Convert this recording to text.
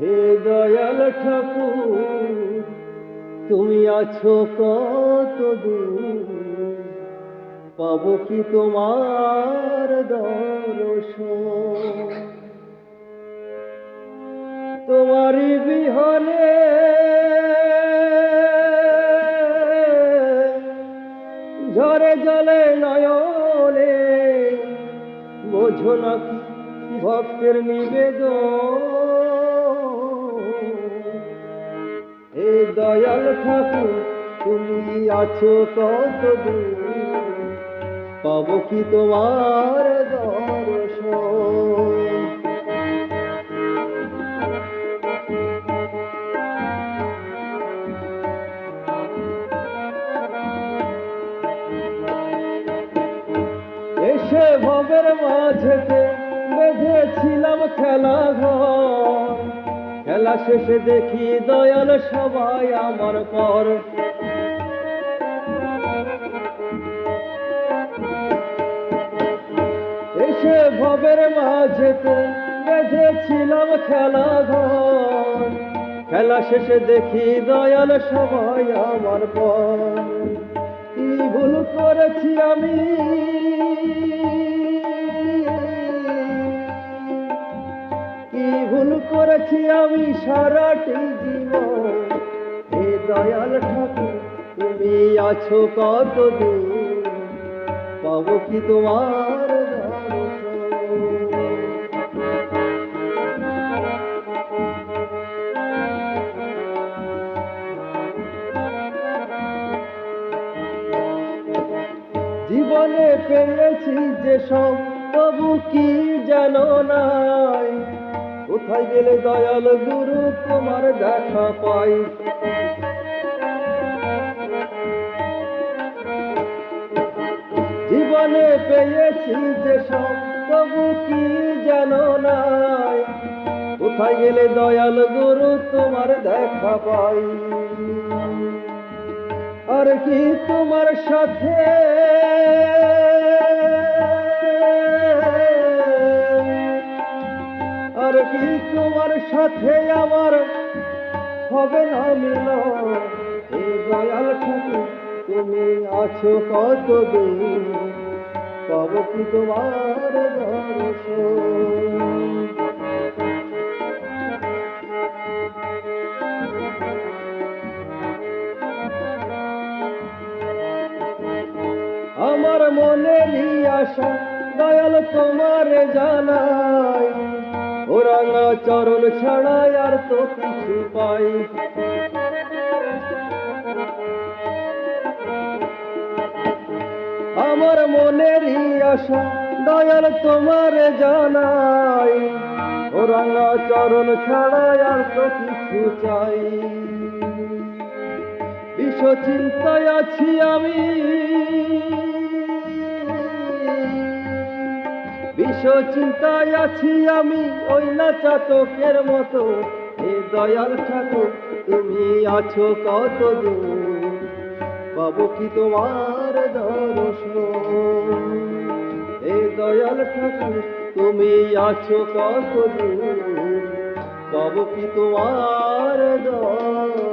হে দয়াল ঠাকুর, তুমি আছো কত পাবো কি তোমার দর্শন? তোমারই বিহনে ঝরে জলে নয়নে বোঝো নাকি ভক্তের নিবেদন? দয়াল ঠাকুর তুমি আছো কত পাবো কি তোমার এসে ভবের মাঝেতে বেঁধেছিলাম খেলা ঘর খেলা শেষে দেখি দয়াল সবাই আমার পর। এসে ভবের মাঝেতে বেঁধেছিলাম খেলা ঘর খেলা শেষে দেখি দয়াল সবাই আমার পর। কি ভুল করেছি আমি? করেছি আমি সারাটি জীবন। হে দয়াল ঠাকুর, তুমি আছো কত দূর পাবো কি তোমার জীবনে পেয়েছি যে সব, তবু কি জানো নাই? কোথায় গেলে দয়াল গুরু তোমার দেখা পাই? জীবনে পেয়েছি যে সব, তবু কি জানো নাই? কোথায় গেলে দয়াল গুরু তোমার দেখা পাই? আর কি তোমার সাথে? সাথে আমার হবে না মিল দয়াল ঠাকুর, তুমি আছো কত দূর কি তোমার আমার মনেরই আশা দয়াল তোমার জানাই। ওরাঙা চরণ ছাড়াই আর তো কিছু পাই। আমার মনেরই আশা, দয়াল তোমার জানাই। ওরাঙা চরণ ছাড়াই আর তো কিছু চাই। বিশ্ব চিন্তায় আছি আমি। চিন্তায় আছি আমি ওই না চাতকের মতো। হে দয়াল ঠাকুর, তুমি আছো কত দূর পাবো কি তোমার দর্শন? হে দয়াল ঠাকুর, তুমি আছো কত দূর পাবো কি তোমার দর্শন?